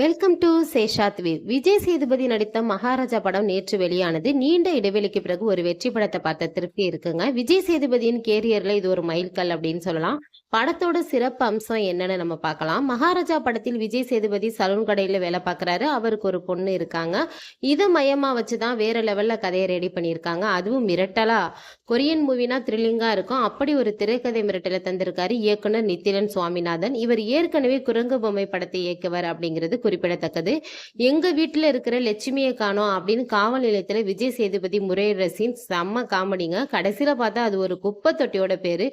Welcome to சேஷாத் விஜய் சேதுபதி நடித்த மகாராஜா படம் நேற்று வெளியானது. நீண்ட இடைவெளிக்கு பிறகு ஒரு வெற்றி படத்தை பார்த்த திருப்தி இருக்குங்க. விஜய் சேதுபதியின் கேரியர்ல இது ஒரு மைல்கல் அப்படின்னு சொல்லலாம். படத்தோட சிறப்பு அம்சம் என்னன்னு நம்ம பார்க்கலாம். மகாராஜா படத்தில் விஜய் சேதுபதி சலூன் கடையில் வேலை பார்க்குறாரு. அவருக்கு ஒரு பொண்ணு இருக்காங்க. இதை மையமாக வச்சு தான் வேற லெவலில் கதையை ரெடி பண்ணியிருக்காங்க. அதுவும் மிரட்டலா. கொரியன் மூவினா த்ரில்லிங்காக இருக்கும். அப்படி ஒரு திரைக்கதை மிரட்டலை தந்திருக்காரு இயக்குனர் நித்திலன் சுவாமிநாதன். இவர் ஏற்கனவே குரங்கு பொம்மை படத்தை இயக்குவர் அப்படிங்கிறது குறிப்பிடத்தக்கது. எங்க வீட்டில் இருக்கிற லட்சுமியை காணோம் அப்படின்னு காவல் நிலையத்தில் விஜய் சேதுபதி முறையிடுற சீன் செம்ம காமெடிங்க. கடைசியில் பார்த்தா அது ஒரு குப்பை தொட்டியோட பேரு.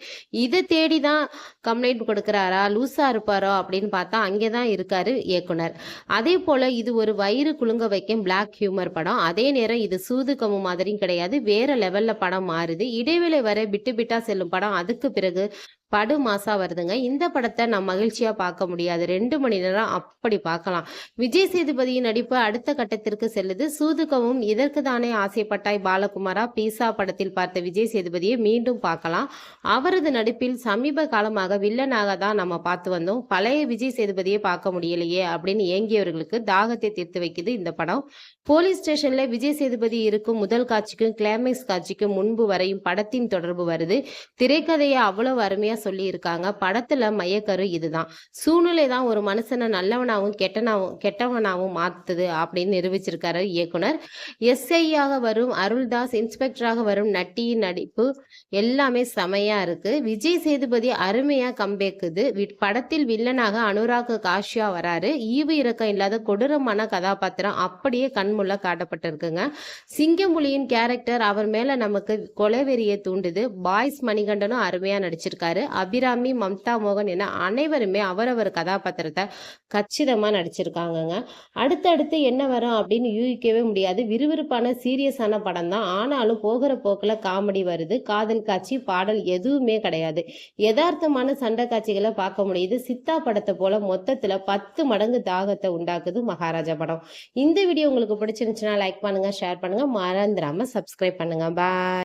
இதை தேடி தான் கம்ப்ளைண்ட் கொடுக்குறாரா? லூசா இருப்பாரோ அப்படின்னு பார்த்தா அங்கே தான் இருக்காரு இயக்குனர். அதே போல இது ஒரு வயிறு குலுங்க வைக்கும் பிளாக் ஹியூமர் படம். அதே நேரம் இது சூதுகமு மாதிரியும் கிடையாது. வேற லெவல்ல படம் மாறுது. இடைவேளை வரை பிட்டு பிட்டா செல்லும் படம். அதுக்கு பிறகு படு மாசா வருதுங்க. இந்த படத்தை நான் மகிழ்ச்சியா பார்க்க முடியாது. ரெண்டு மணி நேரம் அப்படி பார்க்கலாம். விஜய் சேதுபதியின் நடிப்பு அடுத்த கட்டத்திற்கு செல்லுது. சூதுகவும் இதற்கு தானே ஆசைப்பட்டாய் பாலகுமாரா? பீசா படத்தில் பார்த்த விஜய் சேதுபதியை மீண்டும் பார்க்கலாம். அவரது நடிப்பில் சமீப காலமாக வில்லனாக தான் நம்ம பார்த்து வந்தோம். பழைய விஜய் சேதுபதியை பார்க்க முடியலையே அப்படின்னு ஏங்கியவர்களுக்கு தாகத்தை தீர்த்து வைக்குது இந்த படம். போலீஸ் ஸ்டேஷன்ல விஜய் சேதுபதி இருக்கும் முதல் காட்சிக்கும் கிளைமேக்ஸ் காட்சிக்கும் முன்பு வரையும் படத்தின் தொடர்பு வருது. திரைக்கதையை அவ்வளவு அருமையா சொல்லி சொல்லியிருக்காங்க. படத்தில் மையக்கரு இதுதான். சூழ்நிலை தான் ஒரு மனுஷனை நல்லவனாகவும் கெட்டனாவும் கெட்டவனாகவும் மாற்றுது அப்படின்னு நிரூபிச்சிருக்காரு இயக்குனர். எஸ்ஐயாக வரும் அருள்தாஸ் இன்ஸ்பெக்டராக வரும் நட்டியின் நடிப்பு எல்லாமே செமையாக இருக்கு. விஜய் சேதுபதி அருமையாக கம்பேக்குது படத்தில் வில்லனாக அனுராக் காஷ்யா வராரு. ஈவு இறக்கம் இல்லாத கொடூரமான கதாபாத்திரம் அப்படியே கண்முள்ள காட்டப்பட்டிருக்குங்க. சிங்கமொழியின் கேரக்டர் அவர் மேல நமக்கு கொலைவெறியை தூண்டுது. பாய்ஸ் மணிகண்டனும் அருமையா நடிச்சிருக்காரு. அபிராமி மம்தா மோகன் என அனைவருமே அவரவர் கதாபாத்திரத்தை கச்சிதமாக நடிச்சிருக்காங்கங்க. அடுத்தடுத்து என்ன வரும் அப்படின்னு யூகிக்கவே முடியாது. விறுவிறுப்பான சீரியஸான படம் தான். ஆனாலும் போகிற போக்கில் காமெடி வருது. காதல் காட்சி பாடல் எதுவுமே கிடையாது. யதார்த்தமான சண்டை காட்சிகளை பார்க்க முடியுது. சித்தா படத்தை போல மொத்தத்தில் பத்து மடங்கு தாகத்தை உண்டாக்குது மகாராஜா படம். இந்த வீடியோ உங்களுக்கு பிடிச்சிருந்துச்சுன்னா லைக் பண்ணுங்கள் ஷேர் பண்ணுங்கள் மறந்துடாமல் சப்ஸ்கிரைப் பண்ணுங்கள் பாய்